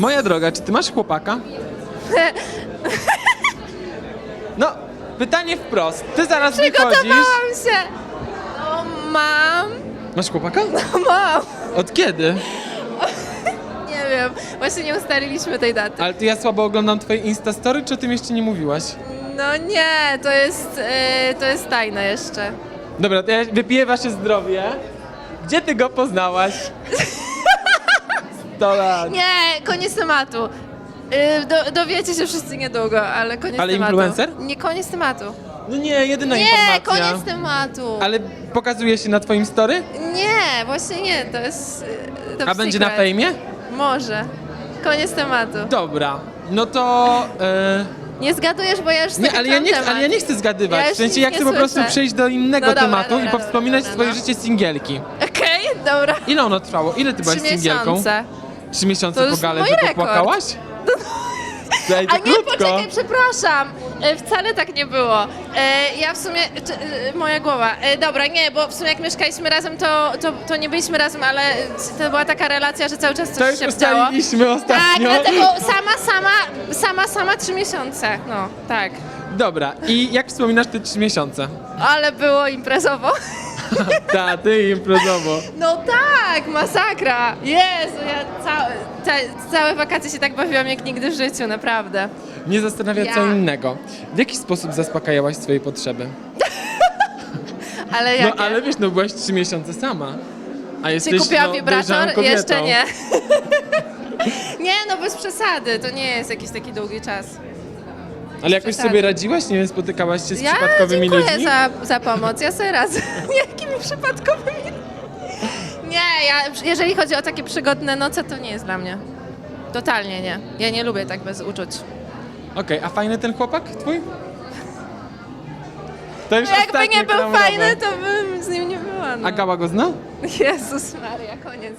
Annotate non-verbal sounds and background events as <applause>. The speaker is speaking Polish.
Moja droga, czy ty masz chłopaka? No, pytanie wprost. Ty zaraz wychodzisz. Przygotowałam się. No mam. Masz chłopaka? Mam. Od kiedy? <laughs> Nie wiem. Właśnie nie ustaliliśmy tej daty. Ale to ja słabo oglądam twoje Instastory, czy o tym jeszcze nie mówiłaś? No nie, to jest, yy, to jest tajne jeszcze. Dobra, to ja wypiję wasze zdrowie. Gdzie ty go poznałaś? <laughs> 100 lat. Nie, koniec tematu. Yy, do, dowiecie się wszyscy niedługo, ale koniec Ale tematu. influencer? Nie, koniec tematu. No nie, jedyna Nie, informacja. koniec tematu. Ale pokazuje się na twoim story? Nie, właśnie nie, to jest yy, top A będzie na secret. fejmie? Może. Koniec tematu. Dobra, no to... E, Nie zgadujesz, bo ja już nie, ale ja nie, ale ja nie chcę zgadywać. Ja w sensie nic ja nie chcę po prostu słyszę. przejść do innego No dobra, tematu dobra, i dobra, powspominać dobra, swoje no. życie singielki. Okej, dobra. Ile ono trwało? Ile ty byłaś Trzy singielką? miesiące. Trzy miesiące To po gale, mój tylko rekord. płakałaś? Daj, to A nie, krótko. poczekaj, przepraszam. E, Wcale tak nie było. E, Ja w sumie, czy, e, moja głowa. E, Dobra, nie, bo w sumie jak mieszkaliśmy razem, to, to, to nie byliśmy razem, ale to była taka relacja, że cały czas coś już się działo. ustaliliśmy Tak, ostatnio. dlatego sama, sama, sama, sama trzy miesiące. No, tak. Dobra, i jak wspominasz te trzy miesiące? Ale było imprezowo. <laughs> Ta, ty imprezowo. No tak, masakra. Jezu, ja całe, ca, całe wakacje się tak bawiłam jak nigdy w życiu, naprawdę. Mnie zastanawia co Ja. innego. W jaki sposób zaspokajałaś swoje potrzeby? <laughs> Ale No jakie? ale wiesz, no byłaś trzy miesiące sama. A Czy jesteś kupiłam no, wibrator? kobietą. Jeszcze nie. <laughs> nie, no bez przesady, to nie jest jakiś taki długi czas. Ale jakoś przesady. sobie radziłaś? Nie wiem, spotykałaś się z Ja przypadkowymi dziękuję ludźmi? za, za pomoc, ja sobie radzę. <laughs> Jakimi przypadkowymi? Nie, ja, jeżeli chodzi o takie przygodne noce, to nie jest dla mnie. Totalnie nie. Ja nie lubię tak bez uczuć. Okej, a fajny ten chłopak twój? To już No jakby nie był fajny, to bym z nim nie była. No. A Gała go zna? <laughs> Jezus Maria, koniec.